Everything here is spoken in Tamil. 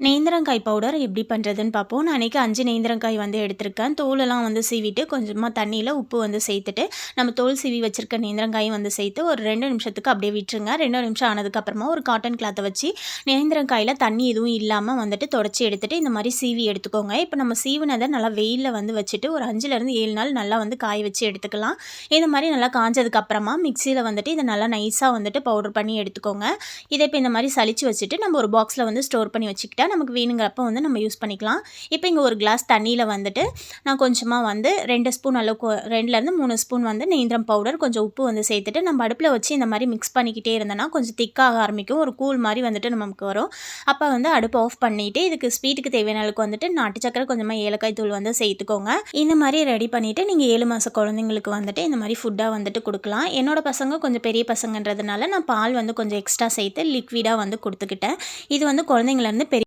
நேந்திரங்காய் பவுடர் எப்படி பண்ணுறதுன்னு பார்ப்போம். நான் அன்றைக்கி அஞ்சு நேந்திரங்காய் வந்து எடுத்திருக்கேன். தோலெல்லாம் வந்து சீவிட்டு கொஞ்சமாக தண்ணியில் உப்பு வந்து சேர்த்துட்டு நம்ம தோல் சீவி வச்சுருக்க நேந்திரங்காயும் வந்து சேர்த்து ஒரு ரெண்டு நிமிஷத்துக்கு அப்படியே விட்டுருங்க. ரெண்டு நிமிஷம் ஆனதுக்கப்புறமா ஒரு காட்டன் கிளாத்தை வச்சு நேந்திரங்காயில் தண்ணி எதுவும் இல்லாமல் வந்துட்டு தொடச்சி எடுத்துகிட்டு இந்த மாதிரி சீவி எடுத்துக்கோங்க. இப்போ நம்ம சீவினதை நல்லா வெயிலில் வந்து வச்சுட்டு ஒரு அஞ்சுலேருந்து ஏழு நாள் நல்லா வந்து காய வச்சு எடுத்துக்கலாம். இந்த மாதிரி நல்லா காஞ்சதுக்கப்புறமா மிக்சியில் வந்துட்டு இதை நல்லா நைஸாக வந்துட்டு பவுடர் பண்ணி எடுத்துக்கோங்க. இதை இப்போ இந்த மாதிரி சளிச்சு வச்சுட்டு நம்ம ஒரு பாக்ஸில் வந்து ஸ்டோர் பண்ணி வச்சுக்கிட்டு நமக்கு வேணுங்கிறப்ப வந்து நம்ம யூஸ் பண்ணிக்கலாம். இப்போ இங்கே ஒரு கிளாஸ் தண்ணியில் வந்துட்டு நான் கொஞ்சமாக வந்து ரெண்டு ஸ்பூன் அளவுக்கு ரெண்டுலேருந்து மூணு ஸ்பூன் வந்து நேந்திரம் பவுடர் கொஞ்சம் உப்பு வந்து சேர்த்துட்டு நம்ம அடுப்பில் வச்சு இந்த மாதிரி மிக்ஸ் பண்ணிக்கிட்டே இருந்தோன்னா கொஞ்சம் திக்காக ஆரம்பிக்கும். ஒரு கூழ் மாதிரி வந்துட்டு நமக்கு வரும். அப்போ வந்து அடுப்பு ஆஃப் பண்ணிவிட்டு இதுக்கு ஸ்வீட்டுக்கு தேவையான அளவுக்கு வந்துட்டு நாட்டு சக்கரை கொஞ்சமாக ஏலக்காய் தூள் வந்து சேர்த்துக்கோங்க. இந்த மாதிரி ரெடி பண்ணிவிட்டு நீங்கள் ஏழு மாத குழந்தைங்களுக்கு வந்துட்டு இந்த மாதிரி ஃபுட்டாக வந்துட்டு கொடுக்கலாம். என்னோடய பசங்க கொஞ்சம் பெரிய பசங்கன்றதுனால நான் பால் வந்து கொஞ்சம் எக்ஸ்ட்ரா சேர்த்து லிக்விடாக வந்து கொடுத்துக்கிட்டேன். இது வந்து குழந்தைங்களேருந்து பெரிய